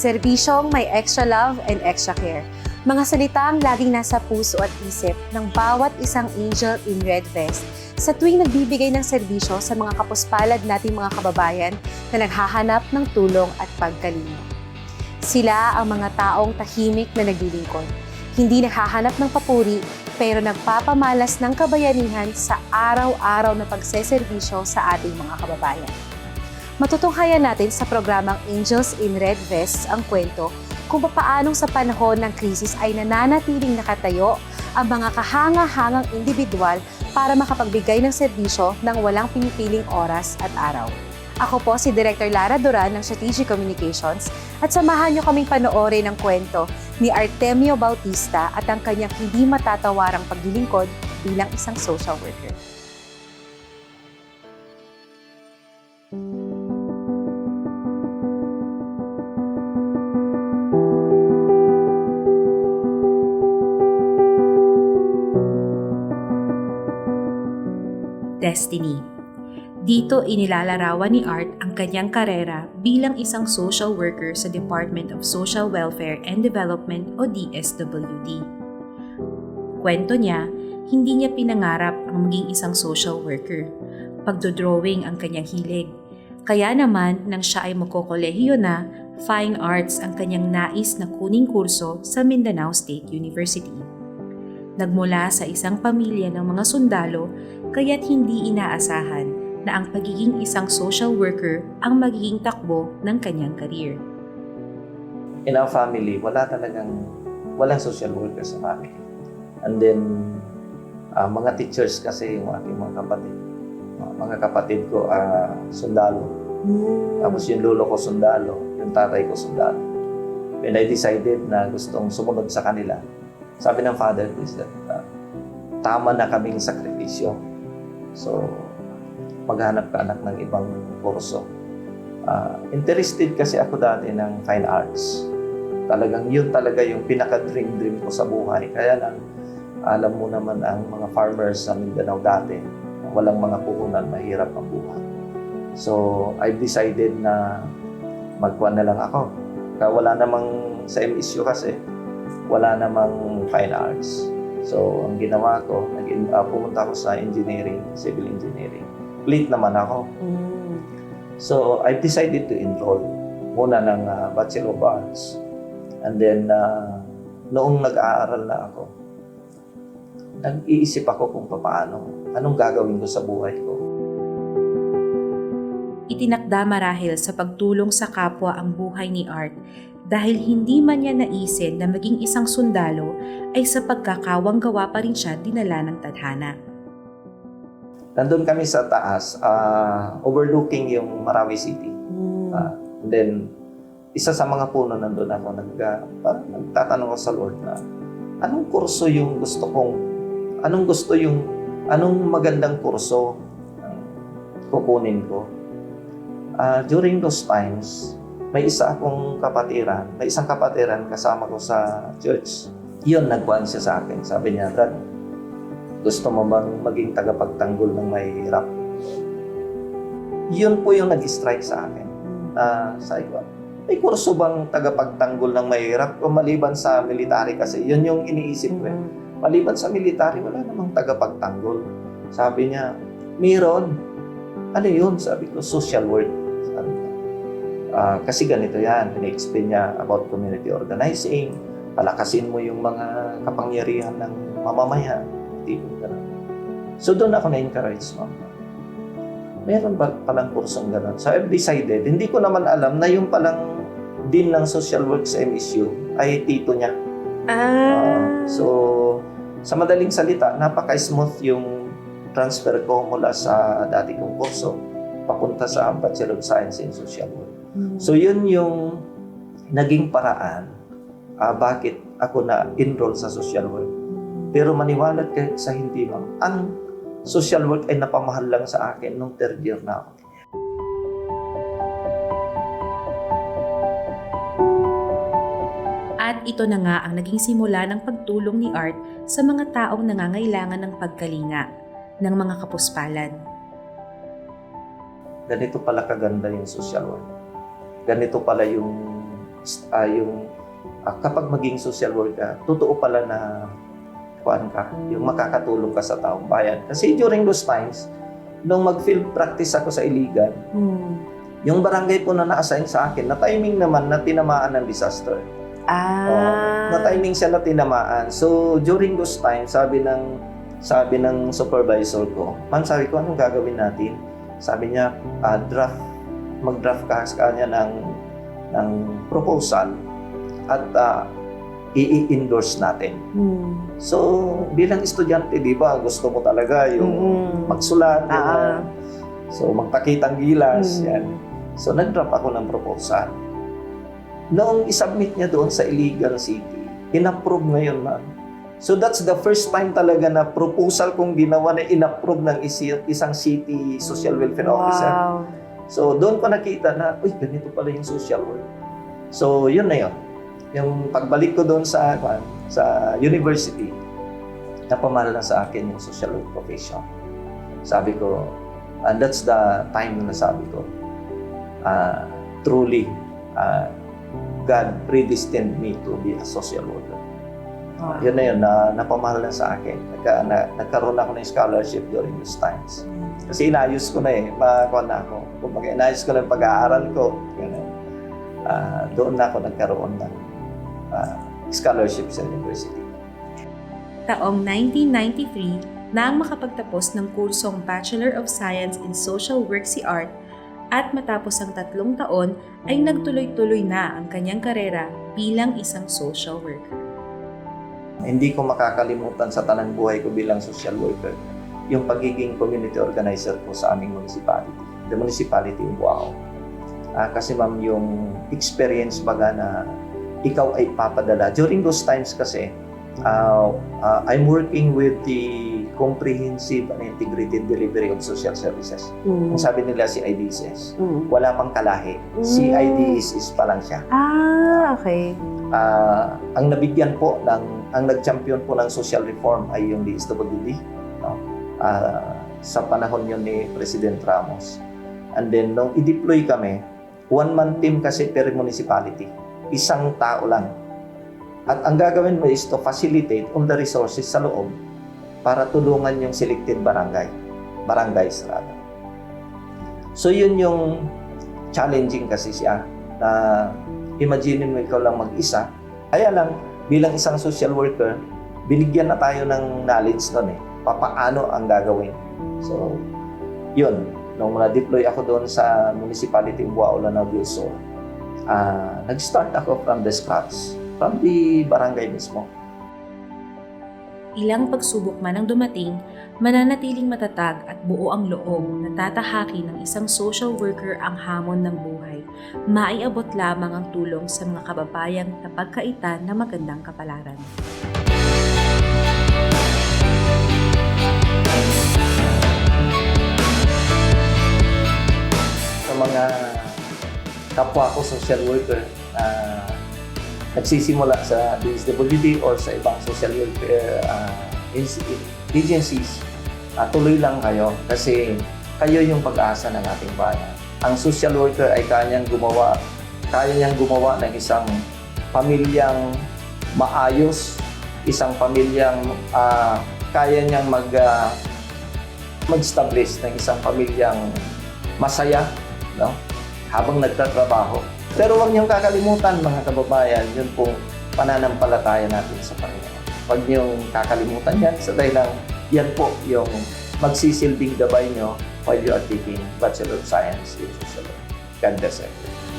Serbisyong may extra love and extra care. Mga salitang laging nasa puso at isip ng bawat isang angel in red vest sa tuwing nagbibigay ng serbisyo sa mga kapuspalad nating mga kababayan na naghahanap ng tulong at pagkalinga. Sila ang mga taong tahimik na naglilingkod. Hindi naghahanap ng papuri, pero nagpapamalas ng kabayanihan sa araw-araw na pagseserbisyo sa ating mga kababayan. Matutunghayan natin sa programang Angels in Red Vests ang kwento kung paanong sa panahon ng krisis ay nananatiling nakatayo ang mga kahanga-hangang individual para makapagbigay ng serbisyo ng walang pinipiling oras at araw. Ako po si Director Lara Duran ng Strategic Communications at samahan niyo kaming panoorin ang kwento ni Artemio Bautista at ang kanyang hindi matatawarang paglilingkod bilang isang social worker. Destiny. Dito inilalarawan ni Art ang kanyang karera bilang isang social worker sa Department of Social Welfare and Development o DSWD. Kwento niya, hindi niya pinangarap ang maging isang social worker. Pagdodrawing ang kanyang hilig. Kaya naman, nang siya ay magkokolehiyo na, Fine Arts ang kanyang nais na kuning kurso sa Mindanao State University. Nagmula sa isang pamilya ng mga sundalo, kaya't hindi inaasahan na ang pagiging isang social worker ang magiging takbo ng kanyang karir. in our family, wala talagang, walang social worker sa family. And then, ah, mga teachers kasi yung aking mga kapatid. Mga- Mga kapatid ko, ah, sundalo. Tapos yung lolo ko sundalo, yung tatay ko sundalo. When I decided na gustong sumunod sa kanila, sabi ng father is that ah, tama na kaming sakripisyo. So, maghanap ka anak ng ibang kurso. Ah, interested kasi ako dati ng fine arts talagang yun talaga yung pinaka-dream-dream ko sa buhay. Kaya lang, alam mo naman ang mga farmers sa Mindanao dati, walang mga puhunan, mahirap ang buhay. So, I've decided na magkuhan na lang ako. Kaya wala namang sa MSU kasi, wala namang fine arts. So, ang ginawa ko, nag uh, pumunta ako sa engineering, civil engineering. Late naman ako. So, I've decided to enroll muna ng uh, Bachelor of Arts. And then, uh, noong nag-aaral na ako, nag-iisip ako kung paano, anong gagawin ko sa buhay ko. Itinakda marahil sa pagtulong sa kapwa ang buhay ni Art dahil hindi man niya naisin na maging isang sundalo ay sa pagkakawang gawa pa rin siya dinala ng tadhana. Nandun kami sa taas, uh, overlooking yung Marawi City. Ah, and then, isa sa mga puno nandun ako, nag, uh, parang nagtatanong ako sa Lord na, anong kurso yung gusto kong, anong gusto yung, anong magandang kurso ang kukunin ko? Ah, during those times, may isa akong kapatiran, may isang kapatiran kasama ko sa church. Yun, nagkuhan siya sa akin. Sabi niya, Dad, gusto mo bang maging tagapagtanggol ng mahirap? Yun po yung nag-strike sa akin na sabi ko, may kurso bang tagapagtanggol ng mahirap o maliban sa military kasi yun yung iniisip ko. eh. Maliban sa military, wala namang tagapagtanggol. Sabi niya, meron. Ano yun? Sabi ko, social work. Sabi "Ah, kasi ganito yan. Ini-explain niya about community organizing. Palakasin mo yung mga kapangyarihan ng mamamayan. Tipo ganun. So doon ako na-encourage, ma'am meron ba palang kursong gano'n? So I've decided, hindi ko naman alam na yung palang dean ng social work sa MSU ay tito niya. Uh, so, sa madaling salita, napaka-smooth yung transfer ko mula sa dati kong kurso papunta sa Bachelor of Science in Social Work. So yun yung naging paraan ah, bakit ako na-enroll sa social work. Pero maniwalat kayo sa hindi ma'am, ang social work ay napamahal lang sa akin nung third year na ako. At ito na nga ang naging simula ng pagtulong ni Art sa mga taong nangangailangan ng pagkalinga ng mga kapuspalan. Ganito pala kaganda yung social work. Ganito pala yung ah, yung ah, kapag maging social worker, totoo pala na kuan ka, yung makakatulong ka sa taong bayan. Kasi during those times, nung mag-field practice ako sa Iligan, Hmm. yung barangay po na na-assign sa akin, na timing naman na tinamaan ng disaster. Ah. na timing siya na tinamaan. So, during those times, sabi ng sabi ng supervisor ko, man sabi ko, anong gagawin natin? Sabi niya, ah, draft, mag-draft ka sa kanya ng, ng proposal at ah, i-endorse natin. Hmm. So, bilang estudyante, di ba, gusto mo talaga yung Mm-mm. magsulat, Ah. ganun. so magpakitang gilas, Mm. yan. So, nag-drop ako ng proposal. Noong isubmit niya doon sa Iligan City, inapprove ngayon, ma'am. So, that's the first time talaga na proposal kong ginawa na inapprove ng isang city social welfare officer. So, doon ko nakita na, uy, ganito pala yung social work. So, yun na yun. Yung pagbalik ko doon sa, sa university, napamahal na sa akin yung social work profession. Sabi ko, and that's the time na sabi ko, ah, truly, ah, God predestined me to be a social worker. Wow. Yun na yun, na, napamahal na sa akin. Nagka, na, nagkaroon ako ng scholarship during those times. Kasi inayos ko na eh, makakuha na ako. Kumbaga, inayos ko na yung pag-aaral ko. Ganun. Ah, doon na ako nagkaroon ng ah, scholarship sa university. Taong 1993 nang makapagtapos ng kursong Bachelor of Science in Social Work si Art at matapos ang tatlong taon ay nagtuloy-tuloy na ang kanyang karera bilang isang social worker. Hindi ko makakalimutan sa tanang buhay ko bilang social worker yung pagiging community organizer ko sa aming municipality, the municipality of Buao. Ah, kasi ma'am, yung experience baga na ikaw ay papadala. During those times kasi, ah, ah, I'm working with the comprehensive and integrated delivery of social services. Hmm. Kung sabi nila si IDSS, Hmm. wala pang kalahi. Mm. Si IDSS pa lang siya. Ah, okay. Ah, ang nabigyan po ng ang nag-champion po ng social reform ay yung DSWD no Ah, sa panahon yun ni President Ramos and then nung i-deploy kami one man team kasi per municipality isang tao lang at ang gagawin mo is to facilitate all the resources sa loob para tulungan yung selected barangay barangays rather so yun yung challenging kasi siya na imagine mo ikaw lang mag-isa. Kaya lang, bilang isang social worker, binigyan na tayo ng knowledge nun eh. Papaano ang gagawin. So, yun. Nung na-deploy ako doon sa municipality of Buao, Lanao del Sur, ah, nag-start ako from the scratch, from the barangay mismo. Ilang pagsubok man ang dumating, mananatiling matatag at buo ang loob na tatahaki ng isang social worker ang hamon ng buhay. Maiabot lamang ang tulong sa mga kababayang napagkaitan ng magandang kapalaran. sa mga kapwa ko social worker na nagsisimula sa DSWD or sa ibang social welfare uh, agencies, ah, tuloy lang kayo kasi kayo yung pag-asa ng ating bayan. Ang social worker ay kanyang gumawa, kaya niyang gumawa ng isang pamilyang maayos, isang pamilyang ah, kaya niyang mag ah, mag-establish ng isang pamilyang masaya, no? Habang nagtatrabaho. Pero huwag niyong kakalimutan, mga kababayan, yun pong pananampalataya natin sa Panginoon. Huwag niyong kakalimutan yan sa dahilan yan po yung magsisilbing gabay niyo while you are taking Bachelor of Science in Social. God bless everyone.